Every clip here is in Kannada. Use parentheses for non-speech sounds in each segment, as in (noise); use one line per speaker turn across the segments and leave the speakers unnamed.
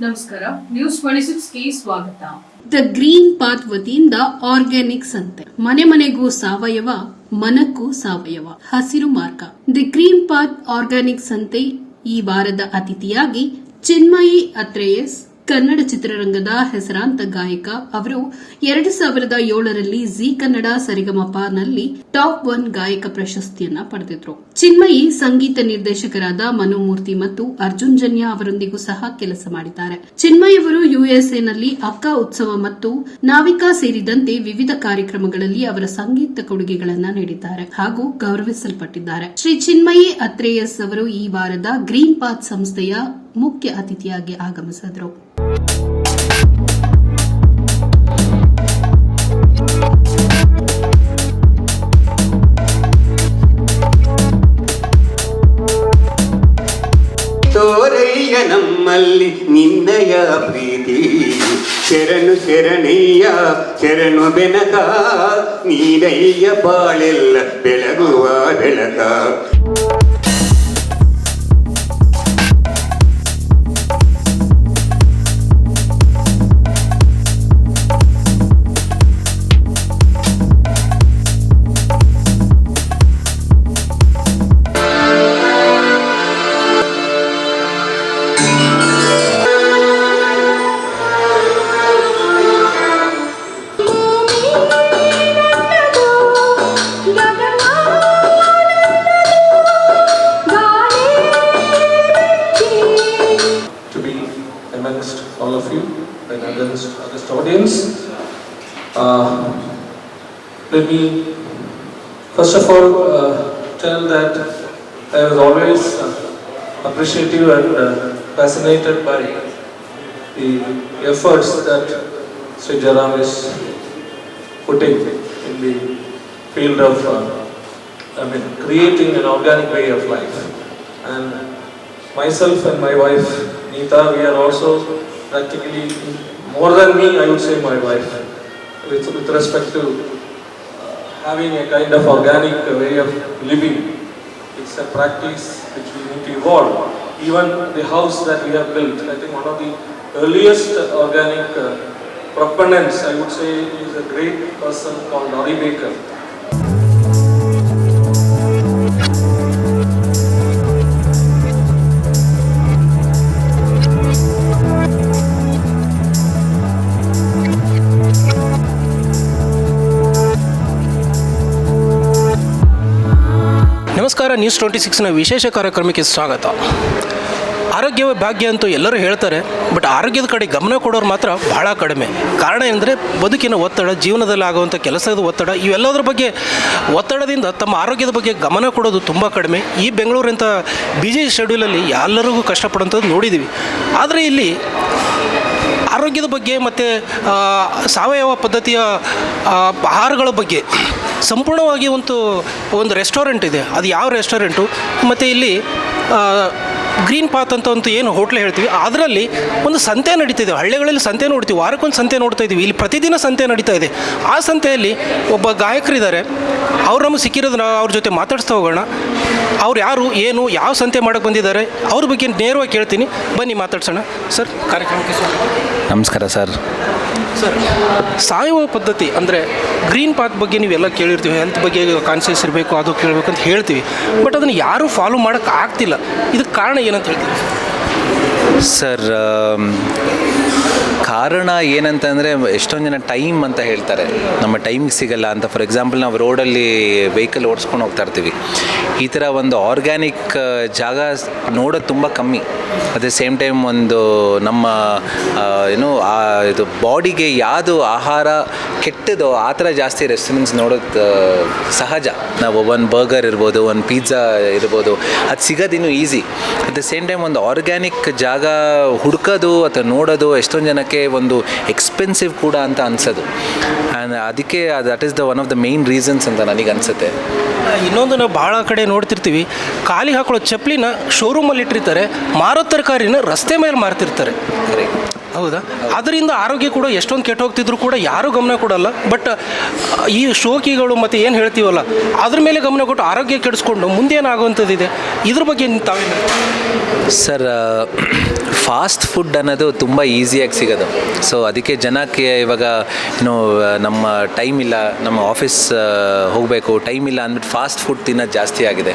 ನಮಸ್ಕಾರ. ನ್ಯೂಸ್ ಟ್ವೆಂಟಿ ಸಿಕ್ಸ್ಗೆ ಸ್ವಾಗತ.
ದ ಗ್ರೀನ್ ಪಾತ್ ವತಿಯಿಂದ ಆರ್ಗ್ಯಾನಿಕ್ ಸಂತೆ. ಮನೆ ಮನೆಗೂ ಸಾವಯವ, ಮನಕ್ಕೂ ಸಾವಯವ. ಹಸಿರು ಮಾರ್ಗ. ದಿ ಗ್ರೀನ್ ಪಾತ್ ಆರ್ಗ್ಯಾನಿಕ್ ಸಂತೆ ಈ ವಾರದ ಅತಿಥಿಯಾಗಿ ಚಿನ್ಮಯಿ ಅತ್ರೇಯಸ್ ಕನ್ನಡ ಚಿತ್ರರಂಗದ ಹೆಸರಾಂತ ಗಾಯಕ ಅವರು ಎರಡು ಸಾವಿರದ ಏಳರಲ್ಲಿ ಜಿ ಕನ್ನಡ ಸರಿಗಮಪನಲ್ಲಿ ಟಾಪ್ ಒನ್ ಗಾಯಕ ಪ್ರಶಸ್ತಿಯನ್ನ ಪಡೆದಿದ್ರು. ಚಿನ್ಮಯಿ ಸಂಗೀತ ನಿರ್ದೇಶಕರಾದ ಮನುಮೂರ್ತಿ ಮತ್ತು ಅರ್ಜುನ್ ಜನ್ಯ ಅವರೊಂದಿಗೂ ಸಹ ಕೆಲಸ ಮಾಡಿದ್ದಾರೆ. ಚಿನ್ಮಯಿ ಅವರು ಯುಎಸ್ಎನಲ್ಲಿ ಅಕ್ಕ ಉತ್ಸವ ಮತ್ತು ನಾವಿಕಾ ಸೇರಿದಂತೆ ವಿವಿಧ ಕಾರ್ಯಕ್ರಮಗಳಲ್ಲಿ ಅವರ ಸಂಗೀತ ಕೊಡುಗೆಗಳನ್ನ ನೀಡಿದ್ದಾರೆ ಹಾಗೂ ಗೌರವಿಸಲ್ಪಟ್ಟಿದ್ದಾರೆ. ಶ್ರೀ ಚಿನ್ಮಯಿ ಅತ್ರೇಯಸ್ ಅವರು ಈ ವಾರದ ಗ್ರೀನ್ ಪಾತ್ ಸಂಸ್ಥೆಯ ಮುಖ್ಯ ಅತಿಥಿಯಾಗಿ ಆಗಮಿಸಿದರು.
ನಮ್ಮಲ್ಲಿ ನಿನ್ನಯ ಪ್ರೀತಿ. ಶರಣು ಶರಣಯ್ಯ ಶರಣು ಬೆನಕ ನೀನಯ್ಯ ಬಾಳೆಲ್ಲ ಬೆಳಗುವ ಬೆಳಕ.
Uh, let me first of all uh, tell that I was always uh, appreciative and uh, fascinated by the efforts that Sri Jaram is putting in the field of, uh, I mean, creating an organic way of life. And myself and my wife Neeta, we are also practically more than me, I would say my wife, with, with respect to uh, having a kind of organic way of living. It's a practice which we need to evolve. Even the house that we have built, I think one of the earliest organic uh, proponents, I would say, is a great person called Laurie Baker.
News twenty ಸಿಕ್ಸ್ನ ವಿಶೇಷ ಕಾರ್ಯಕ್ರಮಕ್ಕೆ ಸ್ವಾಗತ. ಆರೋಗ್ಯವೇ ಭಾಗ್ಯ ಅಂತೂ ಎಲ್ಲರೂ ಹೇಳ್ತಾರೆ ಬಟ್ ಆರೋಗ್ಯದ ಕಡೆ ಗಮನ ಕೊಡೋರು ಮಾತ್ರ ಬಹಳ ಕಡಿಮೆ. ಕಾರಣ ಎಂದರೆ ಬದುಕಿನ ಒತ್ತಡ, ಜೀವನದಲ್ಲಿ ಆಗುವಂಥ ಕೆಲಸದ ಒತ್ತಡ, ಇವೆಲ್ಲದರ ಬಗ್ಗೆ ಒತ್ತಡದಿಂದ ತಮ್ಮ ಆರೋಗ್ಯದ ಬಗ್ಗೆ ಗಮನ ಕೊಡೋದು ತುಂಬ ಕಡಿಮೆ. ಈ ಬೆಂಗಳೂರಿಂಥ ಬಿಜಿ ಶೆಡ್ಯೂಲಲ್ಲಿ ಎಲ್ಲರಿಗೂ ಕಷ್ಟಪಡುವಂಥದ್ದು ನೋಡಿದ್ದೀವಿ ಆದರೆ ಇಲ್ಲಿ ಆರೋಗ್ಯದ ಬಗ್ಗೆ ಮತ್ತು ಸಾವಯವ ಪದ್ಧತಿಯ ಆಹಾರಗಳ ಬಗ್ಗೆ ಸಂಪೂರ್ಣವಾಗಿ ಒಂದು ಒಂದು ರೆಸ್ಟೋರೆಂಟ್ ಇದೆ. ಅದು ಯಾವ ರೆಸ್ಟೋರೆಂಟು ಮತ್ತು ಇಲ್ಲಿ ಗ್ರೀನ್ ಪಾತ್ ಅಂತ ಅಂತೂ ಏನು ಹೋಟ್ಲ್ ಹೇಳ್ತೀವಿ, ಅದರಲ್ಲಿ ಒಂದು ಸಂತೆ ನಡೀತಿದೆ ಹಳ್ಳಿಗಳಲ್ಲಿ ಸಂತೆ ನೋಡ್ತೀವಿ, ವಾರಕ್ಕೊಂದು ಸಂತೆ ನೋಡ್ತಾ ಇದ್ದೀವಿ. ಇಲ್ಲಿ ಪ್ರತಿದಿನ ಸಂತೆ ನಡೀತಾ ಇದೆ. ಆ ಸಂತೆಯಲ್ಲಿ ಒಬ್ಬ ಗಾಯಕರಿದ್ದಾರೆ. ಅವ್ರು ನಮಗೆ ಸಿಕ್ಕಿರೋದನ್ನ ಅವ್ರ ಜೊತೆ ಮಾತಾಡಿಸ್ತಾ ಹೋಗೋಣ. ಅವ್ರು ಯಾರು, ಏನು, ಯಾವ ಸಂತೆ ಮಾಡೋಕ್ಕೆ ಬಂದಿದ್ದಾರೆ, ಅವ್ರ ಬಗ್ಗೆ ನೇರವಾಗಿ ಕೇಳ್ತೀನಿ. ಬನ್ನಿ ಮಾತಾಡ್ಸೋಣ. ಸರ್, ಕಾರ್ಯಕ್ರಮಕ್ಕೆ
ನಮಸ್ಕಾರ ಸರ್.
ಸರ್ ಸಾವಯವ ಪದ್ಧತಿ ಅಂದರೆ ಗ್ರೀನ್ ಪಾತ್ ಬಗ್ಗೆ ನೀವೆಲ್ಲ ಕೇಳಿರ್ತೀವಿ ಹೆಲ್ತ್ ಬಗ್ಗೆ ಕಾನ್ಸಿಯಸ್ ಇರಬೇಕು, ಅದು ಕೇಳಬೇಕು ಅಂತ ಹೇಳ್ತೀವಿ. ಬಟ್ ಅದನ್ನು ಯಾರೂ ಫಾಲೋ ಮಾಡೋಕ್ಕೆ ಆಗ್ತಿಲ್ಲ. ಇದಕ್ಕೆ ಕಾರಣ ಏನಂತ ಹೇಳ್ತೀವಿ
ಸರ್ ಕಾರಣ ಏನಂತಂದರೆ ಎಷ್ಟೊಂದು ಜನ ಟೈಮ್ ಅಂತ ಹೇಳ್ತಾರೆ. ನಮ್ಮ ಟೈಮಿಗೆ ಸಿಗಲ್ಲ ಅಂತ. ಫಾರ್ ಎಕ್ಸಾಂಪಲ್ ನಾವು ರೋಡಲ್ಲಿ ವೆಹಿಕಲ್ ಓಡಿಸ್ಕೊಂಡು ಹೋಗ್ತಾ ಇರ್ತೀವಿ. ಈ ಥರ ಒಂದು ಆರ್ಗ್ಯಾನಿಕ್ ಜಾಗ ನೋಡೋದು ತುಂಬ ಕಮ್ಮಿ. ಅಟ್ ದ ಸೇಮ್ ಟೈಮ್ ಒಂದು ನಮ್ಮ ಏನು ಇದು ಬಾಡಿಗೆ ಯಾವುದು ಆಹಾರ ಕೆಟ್ಟದೋ ಆ ಥರ ಜಾಸ್ತಿ ರೆಸ್ಟೋರೆಂಟ್ಸ್ ನೋಡೋದು ಸಹಜ. ನಾವು ಒಂದು ಬರ್ಗರ್ ಇರ್ಬೋದು ಒಂದು ಪಿಜ್ಜಾ ಇರ್ಬೋದು ಅದು ಸಿಗೋದಿನ್ನು easy at the same time ಒಂದು ಆರ್ಗ್ಯಾನಿಕ್ ಜಾಗ ಹುಡ್ಕೋದು ಅಥವಾ ನೋಡೋದು ಎಷ್ಟೊಂದು ಜನಕ್ಕೆ ಒಂದು ಎಕ್ಸ್ಪೆನ್ಸಿವ್ ಕೂಡ ಅಂತ ಅನ್ಸೋದು. ಆ್ಯಂಡ್ ಅದಕ್ಕೆ that is the one of the main reasons ಅಂತ ನನಗೆ ಅನಿಸುತ್ತೆ.
ಇನ್ನೊಂದು ನಾವು ಭಾಳ ಕಡೆ ನೋಡ್ತಿರ್ತೀವಿ ಖಾಲಿ ಹಾಕೊಳ್ಳೋ ಚಪ್ಪಲಿನ ಶೋರೂಮಲ್ಲಿ ಇಟ್ಟಿರ್ತಾರೆ ಮಾರೋ ತರಕಾರಿನ ರಸ್ತೆ ಮೇಲೆ ಮಾರ್ತಿರ್ತಾರೆ. ಹೌದಾ? ಅದರಿಂದ ಆರೋಗ್ಯ ಕೂಡ ಎಷ್ಟೊಂದು ಕೆಟ್ಟೋಗ್ತಿದ್ರು ಕೂಡ ಯಾರೂ ಗಮನ ಕೊಡಲ್ಲ. ಬಟ್ ಈ ಶೋಕಿಗಳು ಮತ್ತು ಏನು ಹೇಳ್ತೀವಲ್ಲ, ಅದ್ರ ಮೇಲೆ ಗಮನ ಕೊಟ್ಟು ಆರೋಗ್ಯ ಕೆಡಿಸ್ಕೊಂಡು ಮುಂದೇನಾಗುವಂಥದ್ದಿದೆ ಇದ್ರ ಬಗ್ಗೆ ತಾವೇನು
ಸರ್ ಫಾಸ್ಟ್ ಫುಡ್ ಅನ್ನೋದು ತುಂಬ ಈಸಿಯಾಗಿ ಸಿಗೋದು. ಸೊ ಅದಕ್ಕೆ ಜನಕ್ಕೆ ಇವಾಗ ಏನು ನಮ್ಮ ಟೈಮ್ ಇಲ್ಲ, ನಮ್ಮ ಆಫೀಸ್ ಹೋಗಬೇಕು, ಟೈಮ್ ಇಲ್ಲ ಅಂದ್ಬಿಟ್ಟು ಫಾಸ್ಟ್ ಫುಡ್ ತಿನ್ನೋದು ಜಾಸ್ತಿ ಆಗಿದೆ.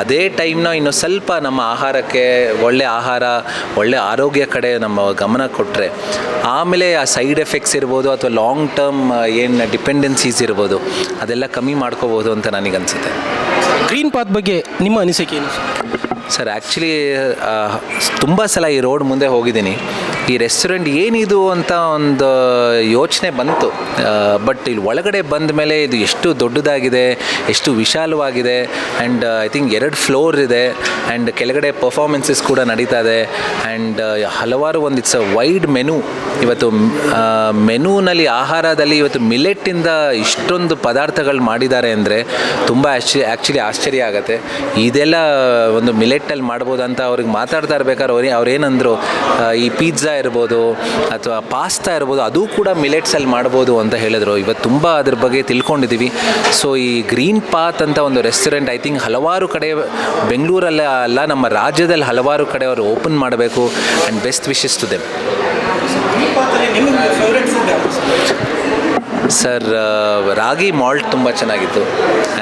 ಅದೇ ಟೈಮ್ನ ಇನ್ನು ಸ್ವಲ್ಪ ನಮ್ಮ ಆಹಾರಕ್ಕೆ ಒಳ್ಳೆ ಆಹಾರ, ಒಳ್ಳೆ ಆರೋಗ್ಯ ಕಡೆ ನಮ್ಮ ಗಮನ ಕೊಟ್ಟರೆ ಆಮೇಲೆ ಆ ಸೈಡ್ ಎಫೆಕ್ಟ್ಸ್ ಇರ್ಬೋದು ಅಥವಾ ಲಾಂಗ್ ಟರ್ಮ್ ಏನು ಡಿಪೆಂಡೆನ್ಸೀಸ್ ಇರ್ಬೋದು ಅದೆಲ್ಲ ಕಮ್ಮಿ ಮಾಡ್ಕೋಬೋದು ಅಂತ ನನಗನ್ಸುತ್ತೆ.
ಗ್ರೀನ್ ಪಾತ್ ಬಗ್ಗೆ ನಿಮ್ಮ ಅನಿಸಿಕೆ ಏನು? ಸರ್?
ಸರ್ ಆ್ಯಕ್ಚುಲಿ ತುಂಬ ಸಲ ಈ ರೋಡ್ ಮುಂದೆ ಹೋಗಿದ್ದೀನಿ. ಈ ರೆಸ್ಟೋರೆಂಟ್ ಏನಿದು ಅಂತ ಒಂದು ಯೋಚನೆ ಬಂತು. ಬಟ್ ಇಲ್ಲಿ ಒಳಗಡೆ ಬಂದ ಮೇಲೆ ಇದು ಎಷ್ಟು ದೊಡ್ಡದಾಗಿದೆ, ಎಷ್ಟು ವಿಶಾಲವಾಗಿದೆ ಆ್ಯಂಡ್ ಐ ಥಿಂಕ್ ಎರಡು ಫ್ಲೋರ್ ಇದೆ ಆ್ಯಂಡ್ ಕೆಳಗಡೆ ಪರ್ಫಾರ್ಮೆನ್ಸಸ್ ಕೂಡ ನಡೀತಾ ಇದೆ ಆ್ಯಂಡ್ ಹಲವಾರು ಒಂದು ಇಟ್ಸ್ ಅ ವೈಡ್ ಮೆನು ಇವತ್ತು ಮೆನುನಲ್ಲಿ ಆಹಾರದಲ್ಲಿ ಇವತ್ತು ಮಿಲೆಟ್ಟಿಂದ ಇಷ್ಟೊಂದು ಪದಾರ್ಥಗಳು ಮಾಡಿದ್ದಾರೆ ಅಂದರೆ ತುಂಬ ಆಶ್ಚರ್ಯ ಆ್ಯಕ್ಚುಲಿ ಆಶ್ಚರ್ಯ ಆಗುತ್ತೆ. ಇದೆಲ್ಲ ಒಂದು ಮಿಲೆಟ್ಟಲ್ಲಿ ಮಾಡ್ಬೋದು ಅಂತ ಅವ್ರಿಗೆ ಮಾತಾಡ್ತಾ ಇರ್ಬೇಕಾದ್ರೆ ಅವ್ರು ಅವ್ರೇನಂದರು ಈ ಪಿಜ್ಜಾ ಇರ್ಬೋದು ಅಥವಾ ಪಾಸ್ತಾ ಇರ್ಬೋದು, ಅದು ಕೂಡ ಮಿಲೆಟ್ಸಲ್ಲಿ ಮಾಡ್ಬೋದು ಅಂತ ಹೇಳಿದ್ರು. ಇವತ್ತು ತುಂಬ ಅದ್ರ ಬಗ್ಗೆ ತಿಳ್ಕೊಂಡಿದ್ದೀವಿ ಸೊ ಈ ಗ್ರೀನ್ ಪಾತ್ ಅಂತ ಒಂದು ರೆಸ್ಟೋರೆಂಟ್ ಐ ಥಿಂಕ್ ಹಲವಾರು ಕಡೆ ಬೆಂಗಳೂರಲ್ಲ ಅಲ್ಲ, ನಮ್ಮ ರಾಜ್ಯದಲ್ಲಿ ಹಲವಾರು ಕಡೆ ಅವರು ಓಪನ್ ಮಾಡಬೇಕು and best wishes to them sir ragi malt ತುಂಬ ಚೆನ್ನಾಗಿತ್ತು.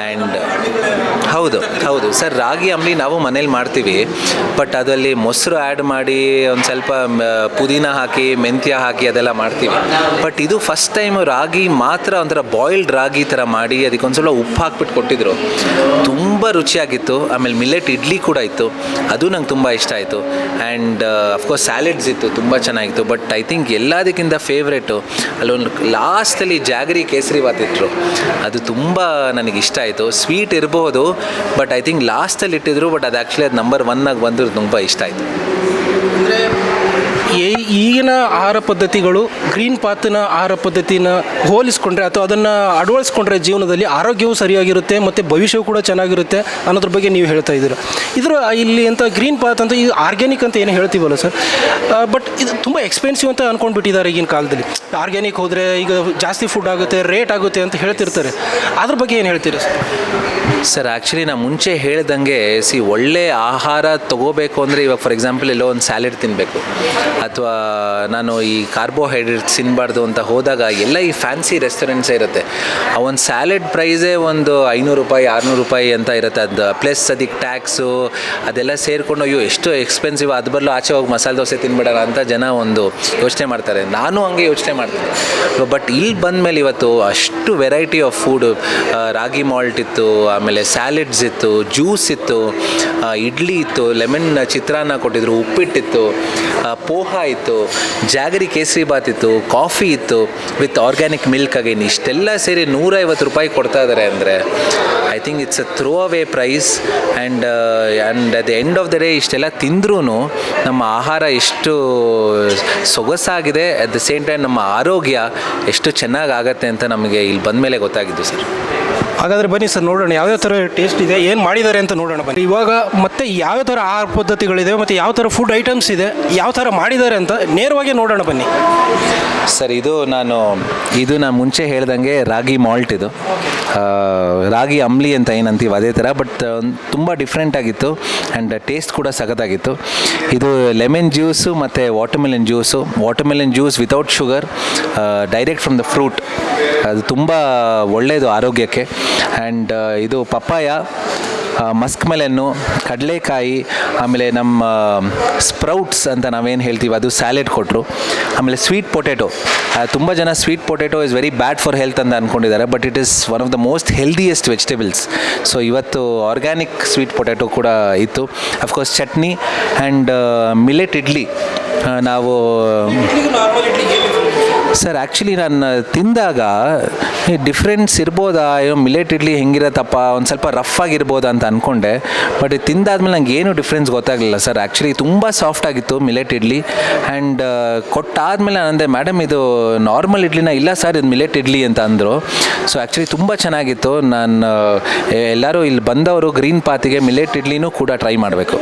ಆ್ಯಂಡ್ ಹೌದು ಹೌದು. ಸರ್, ರಾಗಿ ಅಂಬಲಿ ನಾವು ಮನೇಲಿ ಮಾಡ್ತೀವಿ. ಬಟ್ ಅದರಲ್ಲಿ ಮೊಸರು ಆ್ಯಡ್ ಮಾಡಿ ಒಂದು ಸ್ವಲ್ಪ ಪುದೀನ ಹಾಕಿ, ಮೆಂತ್ಯ ಹಾಕಿ ಅದೆಲ್ಲ ಮಾಡ್ತೀವಿ. ಬಟ್ ಇದು ಫಸ್ಟ್ ಟೈಮ್ ರಾಗಿ ಮಾತ್ರ ಒಂಥರ ಬಾಯ್ಲ್ಡ್ ರಾಗಿ ಥರ ಮಾಡಿ ಅದಕ್ಕೆ ಒಂದು ಸ್ವಲ್ಪ ಉಪ್ಪು ಹಾಕ್ಬಿಟ್ಟು ಕೊಟ್ಟಿದ್ರು. ತುಂಬ ರುಚಿಯಾಗಿತ್ತು. ಆಮೇಲೆ ಮಿಲೆಟ್ ಇಡ್ಲಿ ಕೂಡ ಇತ್ತು. ಅದು ನಂಗೆ ತುಂಬ ಇಷ್ಟ ಆಯಿತು. ಆ್ಯಂಡ್ ಅಫ್ಕೋರ್ಸ್ ಸ್ಯಾಲೆಡ್ಸ್ ಇತ್ತು. ತುಂಬ ಚೆನ್ನಾಗಿತ್ತು. ಬಟ್ ಐ ಥಿಂಕ್ ಎಲ್ಲದಕ್ಕಿಂತ ಫೇವ್ರೇಟು ಅಲ್ಲೊಂದು ಲಾಸ್ಟಲ್ಲಿ ಜಾಗರಿ ಕೇಸರಿ ಬಾತ್ ಇಟ್ಟರು ಅದು ತುಂಬ ನನಗೆ ಇಷ್ಟ ಆಯಿತು. ಸ್ವೀಟ್ ಇರಬಹುದು ಬಟ್ ಐ ಥಿಂಕ್ ಲಾಸ್ಟಲ್ಲಿ ಇಟ್ಟಿದ್ರು ಬಟ್ ಅದು ಆ್ಯಕ್ಚುಲಿ ಅದು ನಂಬರ್ ಒನ್ನಾಗಿ ಬಂದರೂ ತುಂಬ ಇಷ್ಟ ಆಯಿತು.
ಈಗಿನ ಆಹಾರ ಪದ್ಧತಿಗಳು ಗ್ರೀನ್ ಪಾತ್ನ ಆಹಾರ ಪದ್ಧತಿನ ಹೋಲಿಸ್ಕೊಂಡ್ರೆ ಅಥವಾ ಅದನ್ನು ಅಳವಡಿಸ್ಕೊಂಡ್ರೆ ಜೀವನದಲ್ಲಿ ಆರೋಗ್ಯವೂ ಸರಿಯಾಗಿರುತ್ತೆ ಮತ್ತು ಭವಿಷ್ಯವೂ ಕೂಡ ಚೆನ್ನಾಗಿರುತ್ತೆ ಅನ್ನೋದ್ರ ಬಗ್ಗೆ ನೀವು ಹೇಳ್ತಾ ಇದ್ದೀರ. ಇದರ ಇಲ್ಲಿ ಅಂತ ಗ್ರೀನ್ ಪಾತ್ ಅಂತ ಈಗ ಆರ್ಗ್ಯಾನಿಕ್ ಅಂತ ಏನು ಹೇಳ್ತೀವಲ್ಲ ಸರ್? ಬಟ್ ಇದು ತುಂಬ ಎಕ್ಸ್ಪೆನ್ಸಿವ್ ಅಂತ ಅಂದ್ಕೊಂಡ್ಬಿಟ್ಟಿದ್ದಾರೆ ಈಗಿನ ಕಾಲದಲ್ಲಿ. ಆರ್ಗ್ಯಾನಿಕ್ ಹೋದರೆ ಈಗ ಜಾಸ್ತಿ ಫುಡ್ ಆಗುತ್ತೆ, ರೇಟ್ ಆಗುತ್ತೆ ಅಂತ ಹೇಳ್ತಿರ್ತಾರೆ. ಅದ್ರ ಬಗ್ಗೆ ಏನು ಹೇಳ್ತೀರಾ ಸರ್?
ಸರ್ ಆ್ಯಕ್ಚುಲಿ ನಾನು ಮುಂಚೆ ಹೇಳ್ದಂಗೆ ಸಿ ಒಳ್ಳೆ ಆಹಾರ ತಗೋಬೇಕು ಅಂದರೆ ಇವಾಗ ಫಾರ್ ಎಕ್ಸಾಂಪಲ್ ಎಲ್ಲೋ ಒಂದು ಸ್ಯಾಲೆಡ್ ತಿನ್ನಬೇಕು ಅಥವಾ ನಾನು ಈ ಕಾರ್ಬೋಹೈಡ್ರೇಟ್ಸ್ ತಿನ್ನಬಾರ್ದು ಅಂತ ಹೋದಾಗ ಎಲ್ಲ ಈ ಫ್ಯಾನ್ಸಿ ರೆಸ್ಟೋರೆಂಟ್ಸೇ ಇರುತ್ತೆ. ಆ ಒಂದು ಸ್ಯಾಲೆಡ್ ಪ್ರೈಸೇ ಒಂದು ಐನೂರು ರೂಪಾಯಿ ಆರುನೂರು ರೂಪಾಯಿ ಅಂತ ಇರುತ್ತೆ. ಅದು ಪ್ಲಸ್ ಅದಕ್ಕೆ ಟ್ಯಾಕ್ಸು ಅದೆಲ್ಲ ಸೇರಿಕೊಂಡು ಅಯ್ಯೋ ಎಷ್ಟು ಎಕ್ಸ್ಪೆನ್ಸಿವ್ ಅದು ಬರಲು ಆಚೆ ಹೋಗಿ ಮಸಾಲೆ ದೋಸೆ ತಿನ್ಬಿಡೋಣ ಅಂತ ಜನ ಒಂದು ಯೋಚನೆ ಮಾಡ್ತಾರೆ. ನಾನು ಹಂಗೆ ಯೋಚನೆ ಮಾಡ್ತೀನಿ. ಬಟ್ ಇಲ್ಲಿ ಬಂದಮೇಲೆ ಇವತ್ತು ಅಷ್ಟು variety of food ragi malt ಇತ್ತು ಆಮೇಲೆ ಸ್ಯಾಲೆಡ್ಸ್ ಇತ್ತು ಜ್ಯೂಸ್ ಇತ್ತು ಇಡ್ಲಿ ಇತ್ತು ಲೆಮನ್ ಚಿತ್ರಾನ್ನ ಕೊಟ್ಟಿದ್ರು ಉಪ್ಪಿಟ್ಟಿತ್ತು ಆ, ಪೋಹ ಇತ್ತು, ಜಾಗರಿ ಕೇಸರಿ ಬಾತ್ ಇತ್ತು, ಕಾಫಿ ಇತ್ತು, ವಿತ್ ಆರ್ಗ್ಯಾನಿಕ್ ಮಿಲ್ಕ್ ಅಗೇನ್ ಇಷ್ಟೆಲ್ಲ ಸೇರಿ ನೂರೈವತ್ತು ರೂಪಾಯಿ ಕೊಡ್ತಾ ಇದ್ದಾರೆ ಅಂದರೆ I think it's a throw away price and and at the end of the day ಇಷ್ಟೆಲ್ಲ ತಿಂದ್ರೂ ನಮ್ಮ ಆಹಾರ ಎಷ್ಟು ಸೊಗಸಾಗಿದೆ ಅಟ್ ದ ಸೇಮ್ ಟೈಮ್ ನಮ್ಮ ಆರೋಗ್ಯ ಎಷ್ಟು ಚೆನ್ನಾಗಾಗತ್ತೆ ಅಂತ ನಮಗೆ ಇಲ್ಲಿ ಬಂದ ಮೇಲೆ ಗೊತ್ತಾಗಿದ್ದು ಸರ್.
ಹಾಗಾದರೆ ಬನ್ನಿ ಸರ್ ನೋಡೋಣ. ಯಾವ್ಯಾವ ಥರ ಟೇಸ್ಟ್ ಇದೆ ಏನು ಮಾಡಿದ್ದಾರೆ ಅಂತ ನೋಡೋಣ ಬನ್ನಿ. ಇವಾಗ ಮತ್ತೆ ಯಾವ ಥರ ಆಹಾರ ಪದ್ಧತಿಗಳಿದೆ ಮತ್ತು ಯಾವ ಥರ ಫುಡ್ ಐಟಮ್ಸ್ ಇದೆ ಯಾವ ಥರ ಮಾಡಿದ್ದಾರೆ ಅಂತ ನೇರವಾಗಿ ನೋಡೋಣ ಬನ್ನಿ.
ಸರ್ ಇದು ನಾನು ಇದು ನಾನು ಮುಂಚೆ ಹೇಳ್ದಂಗೆ ರಾಗಿ ಮಾಲ್ಟ್ ಇದು. ರಾಗಿ, ಅಂಬ್ಲಿ ಅಂತ ಏನಂತೀವಿ ಅದೇ ಥರ ಬಟ್ ತುಂಬ ಡಿಫ್ರೆಂಟ್ ಆಗಿತ್ತು ಆ್ಯಂಡ್ ಟೇಸ್ಟ್ ಕೂಡ ಸಖತ್ತಾಗಿತ್ತು. ಇದು ಲೆಮನ್ ಜ್ಯೂಸು ಮತ್ತು watermelon juice watermelon juice without sugar direct from the fruit ಅದು ತುಂಬ ಒಳ್ಳೆಯದು ಆರೋಗ್ಯಕ್ಕೆ. ಆ್ಯಂಡ್ ಇದು ಪಪ್ಪಾಯ ಮಸ್ಕ್ ಮೆಲನ್ನು ಕಡಲೆಕಾಯಿ, ಆಮೇಲೆ ನಮ್ಮ ಸ್ಪ್ರೌಟ್ಸ್ ಅಂತ ನಾವೇನು ಹೇಳ್ತೀವಿ, ಅದು ಸ್ಯಾಲೆಡ್ ಕೊಟ್ಟರು ಆಮೇಲೆ ಸ್ವೀಟ್ ಪೊಟೆಟೊ ತುಂಬ ಜನ sweet potato is very bad for health ಅಂತ ಅಂದ್ಕೊಂಡಿದ್ದಾರೆ but it is one of the most healthiest vegetables so ಇವತ್ತು ಆರ್ಗ್ಯಾನಿಕ್ ಸ್ವೀಟ್ ಪೊಟೆಟೊ ಕೂಡ ಇತ್ತು. Of course chutney and millet idli. ನಾವು ಸರ್ ಆ್ಯಕ್ಚುಲಿ ನಾನು ತಿಂದಾಗ ಡಿಫ್ರೆನ್ಸ್ ಇರ್ಬೋದಾ? ಏನೋ ಮಿಲೆಟ್ ಇಡ್ಲಿ ಹೆಂಗಿರತ್ತಪ್ಪ? ಒಂದು ಸ್ವಲ್ಪ ರಫ್ ಆಗಿರ್ಬೋದಾ ಅಂತ ಅಂದ್ಕೊಂಡೆ ಬಟ್ ಇದು ತಿಂದಾದ್ಮೇಲೆ ನಂಗೆ ಏನು ಡಿಫ್ರೆನ್ಸ್ ಗೊತ್ತಾಗಲಿಲ್ಲ ಸರ್ ಆ್ಯಕ್ಚುಲಿ ತುಂಬ ಸಾಫ್ಟ್ ಆಗಿತ್ತು ಮಿಲೆಟ್ ಇಡ್ಲಿ. ಆ್ಯಂಡ್ ಕೊಟ್ಟಾದ್ಮೇಲೆ ನಾನು ಅಂದೆ ಮೇಡಮ್ ಇದು ನಾರ್ಮಲ್ ಇಡ್ಲಿನ ಇಲ್ಲ ಸರ್ ಇದು ಮಿಲೆಟ್ ಇಡ್ಲಿ ಅಂತ ಅಂದರು. ಸೊ ಆ್ಯಕ್ಚುಲಿ ತುಂಬ ಚೆನ್ನಾಗಿತ್ತು. ನಾನು ಎಲ್ಲರೂ ಇಲ್ಲಿ ಬಂದವರು ಗ್ರೀನ್ ಪಾತಿಗೆ ಮಿಲೆಟ್ ಇಡ್ಲಿನೂ ಕೂಡ ಟ್ರೈ ಮಾಡಬೇಕು.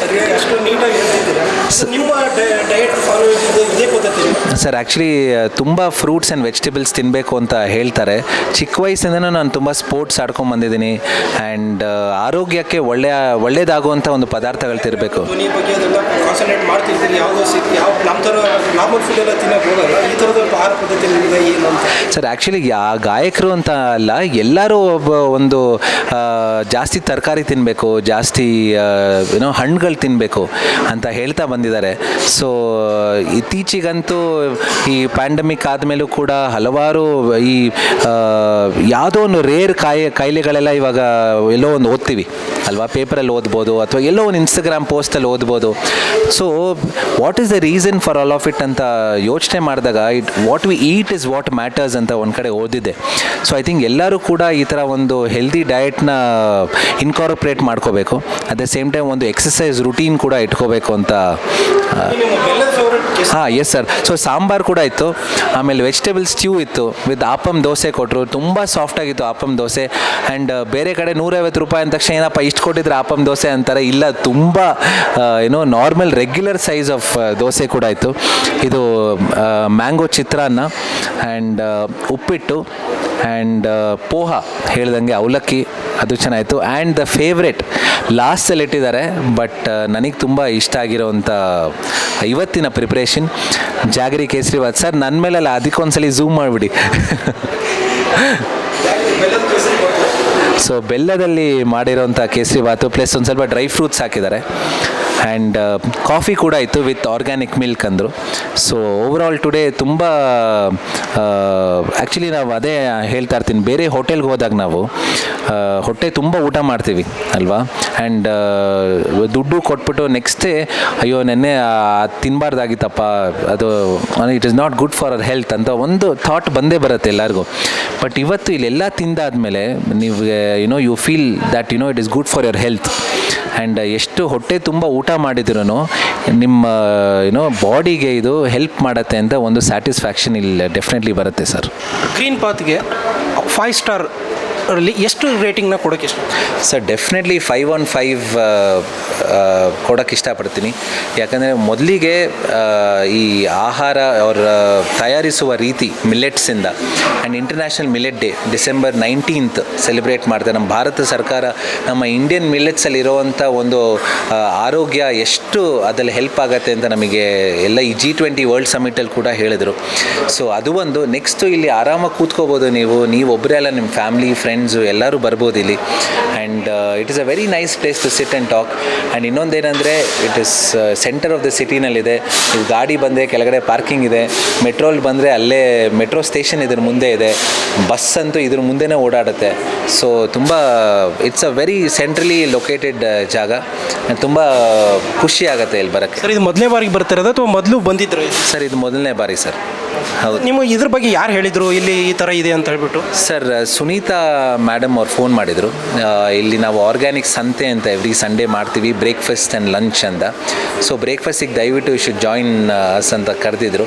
ಸರಿಯಾಗಿ ಅಷ್ಟು ನೀಟಾಗಿ ಡಯಟ್ ಫಾಲೋ ಇದ್ದಿದ್ದು ಇದೇ ಪದ್ಧತಿ
ಸರ್ ಆ್ಯಕ್ಚುಲಿ ತುಂಬ ಫ್ರೂಟ್ಸ್ ಆ್ಯಂಡ್ ವೆಜಿಟೇಬಲ್ಸ್ ತಿನ್ನಬೇಕು ಅಂತ ಹೇಳ್ತಾರೆ. ಚಿಕ್ಕ ವಯಸ್ಸಿಂದನೂ ನಾನು ತುಂಬ ಸ್ಪೋರ್ಟ್ಸ್ ಆಡ್ಕೊಂಡು ಬಂದಿದ್ದೀನಿ ಆ್ಯಂಡ್ ಆರೋಗ್ಯಕ್ಕೆ ಒಳ್ಳೆಯ ಒಳ್ಳೆಯದಾಗುವಂಥ ಒಂದು ಪದಾರ್ಥಗಳು ತಿನ್ನಬೇಕು
ಧ್ವನಿ ಬಗ್ಗೆ ಅದೆಲ್ಲ ಕಾನ್ಸಂಟ್ರೇಟ್ ಮಾಡ್ತಿರ್ತೀರಿ. ಯಾವುದೋ ಯಾವ ನಮ್ಮ ಥರ ನಾರ್ಮಲ್ ಫುಡ್ ಎಲ್ಲ ತಿನ್ನಕ್ಕೆ ಹೋಗಲ್ಲ. ಈ ಥರದ ಆಹಾರ ಪದ್ಧತಿ ನಿಮಗೆ ಏನು
ಸರ್ ಆ್ಯಕ್ಚುಲಿ ಯಾ ಗಾಯಕರು ಅಂತ ಅಲ್ಲ ಎಲ್ಲರೂ ಒಬ್ಬ ಒಂದು ಜಾಸ್ತಿ ತರಕಾರಿ ತಿನ್ನಬೇಕು ಜಾಸ್ತಿ ಏನೋ ಹಣ್ಣುಗಳು ತಿನ್ನಬೇಕು ಅಂತ ಹೇಳ್ತಾ ಬಂದಿದ್ದಾರೆ. ಸೊ ಇತ್ತೀಚೆಗಂತೂ ಈ ಪ್ಯಾಂಡಮಿಕ್ ಆದಮೇಲೂ ಕೂಡ ಹಲವಾರು ಈ ಯಾವುದೋ ಒಂದು ರೇರ್ ಕಾಯಿ, ಕಾಯಿಲೆಗಳೆಲ್ಲ ಇವಾಗ ಎಲ್ಲೋ ಒಂದು ಓದ್ತೀವಿ. ಅಲ್ವಾ? ಪೇಪರಲ್ಲಿ ಓದ್ಬೋದು ಅಥವಾ ಎಲ್ಲೋ ಒಂದು ಇನ್ಸ್ಟಾಗ್ರಾಮ್ ಪೋಸ್ಟಲ್ಲಿ ಓದ್ಬೋದು. So what is the reason for all of it ಅಂತ ಯೋಚನೆ ಮಾಡಿದಾಗ it what we eat is what matters ಅಂತ ಒಂದು ಕಡೆ ಓದಿದ್ದೆ. ಸೊ ಐ ಥಿಂಕ್ ಎಲ್ಲರೂ ಕೂಡ ಈ ಥರ ಒಂದು ಹೆಲ್ದಿ ಡಯಟ್ನ ಇನ್ಕಾರ್ಪೊರೇಟ್ ಮಾಡ್ಕೋಬೇಕು. ಅಟ್ ದ ಸೇಮ್ ಟೈಮ್ ಒಂದು ಎಕ್ಸಸೈಸ್ ರುಟೀನ್ ಕೂಡ ಇಟ್ಕೋಬೇಕು ಅಂತ ಹಾಂ ಎಸ್ ಸರ್ ಸೊ ಸಾಂಬಾರು ಕೂಡ ಇತ್ತು. ಆಮೇಲೆ ವೆಜಿಟೇಬಲ್ ಸ್ಟ್ಯೂ ಇತ್ತು ವಿತ್ ಆಪಮ್ ದೋಸೆ ಕೊಟ್ಟರು ತುಂಬ ಸಾಫ್ಟಾಗಿತ್ತು ಆಪಮ್ ದೋಸೆ. ಆ್ಯಂಡ್ ಬೇರೆ ಕಡೆ ನೂರೈವತ್ತು ರೂಪಾಯಿ ಅಂದ ತಕ್ಷಣ ಏನಪ್ಪ, ಇಷ್ಟು ಕೊಟ್ಟಿದ್ರೆ ಆಪಮ್ ದೋಸೆ ಅಂತಾರೆ. ಇಲ್ಲ, ತುಂಬ ಏನೋ normal regular size of dosa ಕೂಡ ಇತ್ತು ಇದು mango chitranna and uppittu and poha ಹೇಳ್ದಂಗೆ ಅವಲಕ್ಕಿ, ಅದು ಚೆನ್ನಾಯಿತು. ಆ್ಯಂಡ್ ದ ಫೇವ್ರೆಟ್ ಲಾಸ್ಟಲ್ಲಿ ಇಟ್ಟಿದ್ದಾರೆ ಬಟ್ ನನಗೆ ತುಂಬ ಇಷ್ಟ ಆಗಿರೋವಂಥ ಇವತ್ತಿನ ಪ್ರಿಪ್ರೇಷನ್ ಜಾಗರಿ ಕೇಸರಿವಾದ್ ಸರ್ ನನ್ನ ಮೇಲೆಲ್ಲ, ಅದಕ್ಕೊಂದ್ಸಲಿ ಝೂಮ್ ಮಾಡಿಬಿಡಿ. (laughs) ಸೊ ಬೆಲ್ಲದಲ್ಲಿ ಮಾಡಿರೋಂಥ ಕೇಸರಿಬಾತು ಪ್ಲಸ್ ಒಂದು ಸ್ವಲ್ಪ ಡ್ರೈ ಫ್ರೂಟ್ಸ್ ಹಾಕಿದ್ದಾರೆ. ಆ್ಯಂಡ್ ಕಾಫಿ ಕೂಡ ಇತ್ತು ವಿತ್ ಆರ್ಗ್ಯಾನಿಕ್ ಮಿಲ್ಕ್ ಅಂದರು. ಸೊ ಓವರಾಲ್ ಟುಡೇ ತುಂಬ ಆ್ಯಕ್ಚುಲಿ ನಾವು ಅದೇ ಹೇಳ್ತಾ ಇರ್ತೀನಿ ಬೇರೆ ಹೋಟೆಲ್ಗೆ ಹೋದಾಗ ನಾವು ಆ, ಹೊಟ್ಟೆ ತುಂಬ ಊಟ ಮಾಡ್ತೀವಿ ಅಲ್ವಾ? ಆ್ಯಂಡ್ ದುಡ್ಡು ಕೊಟ್ಬಿಟ್ಟು ನೆಕ್ಸ್ಟ್ ಡೇ ಅಯ್ಯೋ ನೆನ್ನೆ ತಿನ್ನಬಾರ್ದಾಗಿತ್ತಪ್ಪ ಅದು it is not good for our health ಅಂತ ಒಂದು ಥಾಟ್ ಬಂದೇ ಬರುತ್ತೆ ಎಲ್ಲರಿಗೂ. ಬಟ್ ಇವತ್ತು ಇಲ್ಲೆಲ್ಲ ತಿಂದಾದಮೇಲೆ ನೀವು you know you feel that you know it is good for your health and ಎಷ್ಟು ಹೊಟ್ಟೆ ತುಂಬ ಊಟ ಮಾಡಿದ್ರು ನಿಮ್ಮ ಏನೋ ಬಾಡಿಗೆ ಇದು ಹೆಲ್ಪ್ ಮಾಡುತ್ತೆ ಅಂತ ಒಂದು ಸ್ಯಾಟಿಸ್ಫ್ಯಾಕ್ಷನ್ ಇಲ್ಲಿ ಡೆಫಿನೆಟ್ಲಿ ಬರುತ್ತೆ ಸರ್
ಗ್ರೀನ್ ಪಾತ್ಗೆ ಫೈವ್ ಸ್ಟಾರ್ ಅಲ್ಲಿ ಎಷ್ಟು ರೇಟಿಂಗ್ನ ಕೊಡೋಕೆ ಇಷ್ಟ?
Sir definitely five one five ಕೊಡೋಕ್ಕೆ ಇಷ್ಟಪಡ್ತೀನಿ. ಯಾಕಂದರೆ ಮೊದಲಿಗೆ ಈ ಆಹಾರ ಅವರ ತಯಾರಿಸುವ ರೀತಿ ಮಿಲೆಟ್ಸಿಂದ and international millet day December nineteenth celebrate ಮಾಡ್ತಾರೆ. ನಮ್ಮ ಭಾರತ ಸರ್ಕಾರ ನಮ್ಮ ಇಂಡಿಯನ್ ಮಿಲೆಟ್ಸಲ್ಲಿ ಇರೋವಂಥ ಒಂದು ಆರೋಗ್ಯ ಎಷ್ಟು ಅದರಲ್ಲಿ ಹೆಲ್ಪ್ ಆಗುತ್ತೆ ಅಂತ ನಮಗೆ ಎಲ್ಲ ಈ ಜಿ ಟ್ವೆಂಟಿ ವರ್ಲ್ಡ್ ಸಮಿಟಲ್ಲಿ ಕೂಡ ಹೇಳಿದರು. ಸೊ ಅದು ಒಂದು. ನೆಕ್ಸ್ಟು ಇಲ್ಲಿ ಆರಾಮಾಗಿ ಕೂತ್ಕೋಬೋದು ನೀವು. ನೀವು ಒಬ್ಬರೇ ಅಲ್ಲ, ನಿಮ್ಮ ಫ್ಯಾಮಿಲಿ ಫ್ರೆಂಡ್ಸು ಎಲ್ಲರೂ ಬರ್ಬೋದು ಇಲ್ಲಿ. And it is a very nice place to sit and talk and ಇನ್ನೊಂದೇನೆಂದರೆ it is centre of the ಸಿಟಿನಲ್ಲಿದೆ ಇದು ಗಾಡಿ ಬಂದರೆ ಕೆಳಗಡೆ ಪಾರ್ಕಿಂಗ್ ಇದೆ. ಮೆಟ್ರೋಲ್ ಬಂದರೆ ಅಲ್ಲೇ ಮೆಟ್ರೋ ಸ್ಟೇಷನ್ ಇದ್ರ ಮುಂದೆ ಇದೆ. ಬಸ್ ಅಂತೂ ಇದ್ರ ಮುಂದೆನೇ ಓಡಾಡುತ್ತೆ. ಸೊ ತುಂಬ it's a very centrally located ಜಾಗ. ತುಂಬ ಖುಷಿ ಆಗುತ್ತೆ ಇಲ್ಲಿ ಬರೋಕ್ಕೆ.
ಸರ್ ಇದು ಮೊದಲನೇ ಬಾರಿಗೆ ಬರ್ತಿರೋದು ಅಥವಾ ಮೊದಲು ಬಂದಿದ್ರು
ಸರ್ ಇದು ಮೊದಲನೇ ಬಾರಿ ಸರ್. ಹೌದು.
ನಿಮ್ಮ ಇದ್ರ ಬಗ್ಗೆ ಯಾರು ಹೇಳಿದರು? ಇಲ್ಲಿ ಈ ಥರ ಇದೆ ಅಂತ ಹೇಳ್ಬಿಟ್ಟು.
ಸರ್ ಸುನೀತಾ ಮೇಡಮ್ ಅವ್ರು ಫೋನ್ ಮಾಡಿದರು. ಇಲ್ಲಿ ನಾವು ಆರ್ಗ್ಯಾನಿಕ್ ಸಂತೆ ಅಂತ ಎವ್ರಿ ಸಂಡೇ ಮಾಡ್ತೀವಿ ಬ್ರೇಕ್ಫಾಸ್ಟ್ ಆ್ಯಂಡ್ ಲಂಚ್ ಅಂತ. ಸೊ ಬ್ರೇಕ್ಫಾಸ್ಟಿಗೆ ದಯವಿಟ್ಟು ಯು ಶುಡ್ ಜಾಯಿನ್ ಅಸ್ ಅಂತ ಕರೆದಿದ್ರು.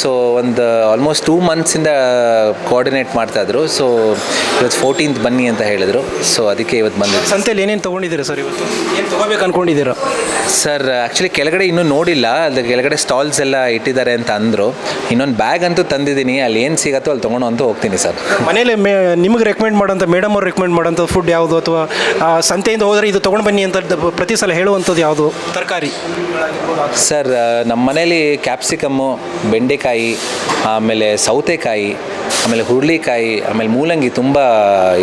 ಸೊ ಒಂದು ಆಲ್ಮೋಸ್ಟ್ ಟೂ ಮಂತ್ಸಿಂದ ಕೋಆರ್ಡಿನೇಟ್ ಮಾಡ್ತಾಯಿದ್ರು ಸೊ ಇವತ್ತು ಫೋರ್ಟೀನ್ತ್ ಬನ್ನಿ ಅಂತ ಹೇಳಿದರು. ಸೊ ಅದಕ್ಕೆ ಇವತ್ತು ಬಂದಿದ್ದು
ಸಂತೆಯಲ್ಲಿ ಏನೇನು ತೊಗೊಂಡಿದ್ದೀರಾ ಸರ್ ಇವತ್ತು? ಏನು ತೊಗೋಬೇಕು ಅಂದ್ಕೊಂಡಿದ್ದೀರಾ
ಸರ್ ಆ್ಯಕ್ಚುಲಿ ಕೆಳಗಡೆ ಇನ್ನೂ ನೋಡಿಲ್ಲ. ಅದು ಕೆಳಗಡೆ ಸ್ಟಾಲ್ಸ್ ಎಲ್ಲ ಇಟ್ಟಿದ್ದಾರೆ ಅಂತ ಅಂದರು. ಇನ್ನೊಂದು ಬ್ಯಾಗ್ ಅಂತೂ ತಂದಿದ್ದೀನಿ ಅಲ್ಲಿ ಏನು ಸಿಗತ್ತೋ ಅಲ್ಲಿ ತೊಗೊಂಡು ಅಂತೂ ಹೋಗ್ತೀನಿ ಸರ್.
ಮನೇಲಿ ಮೇ ನಿಮಗೆ ರೆಕಮೆಂಡ್ ಮಾಡೋಂಥ ಮೇಡಮ್ ಅವ್ರು ರೆಕಮೆಂಡ್ ಮಾಡೋಂಥ ಫುಡ್ ಯಾವುದು ಅಥವಾ ಆ, ಸಂತೆಯಿಂದ ಹೋದರೆ ಇದು ತೊಗೊಂಡು ಬನ್ನಿ ಅಂತ ದ- ಪ್ರತಿ ಸಲ ಹೇಳುವಂಥದ್ದು ಯಾವುದು? ತರಕಾರಿ.
ಸರ್ ನಮ್ಮ ಮನೇಲಿ ಕ್ಯಾಪ್ಸಿಕಮ್ಮು ಬೆಂಡೆಕಾಯಿ ಆಮೇಲೆ ಸೌತೆಕಾಯಿ ಆಮೇಲೆ ಹುರುಳಿಕಾಯಿ ಆಮೇಲೆ ಮೂಲಂಗಿ ತುಂಬ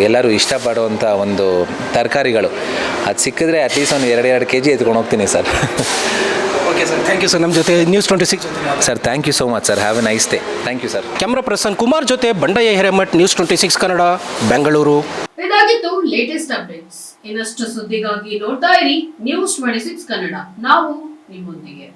ಎಲ್ಲರೂ ಇಷ್ಟಪಡುವಂಥ ಒಂದು ತರಕಾರಿಗಳು. ಅದು ಸಿಕ್ಕಿದ್ರೆ ಅಟ್ಲೀಸ್ಟ್ ಒಂದು ಎರಡು ಎರಡು ಕೆ ಜಿ ಎತ್ಕೊಂಡು ಹೋಗ್ತೀನಿ
ಸರ್. ಥ್ಯಾಂಕ್ ಯು ಸರ್ ನಮ್ಮ ಜೊತೆ ನ್ಯೂಸ್ ಟ್ವೆಂಟಿ ಸಿಕ್ಸ್ ಜೊತೆ
sir thank you so much sir have a nice day thank you sir
camera person Kumar ಜೊತೆ Bandayya Hiremath news twenty six Kannada Bengaluru
ಇದಾಗಿತ್ತು ಲೇಟೆಸ್ಟ್ ಅಪ್ಡೇಟ್ಸ್ ಇನ್ನಷ್ಟು ಸುದ್ದಿಗಾಗಿ ನೋಡ್ತಾ ಇರಿ ನ್ಯೂಸ್ ಟ್ವೆಂಟಿ ಸಿಕ್ಸ್ ಕನ್ನಡ. ನಾವು ನಿಮ್ಮೊಂದಿಗೆ.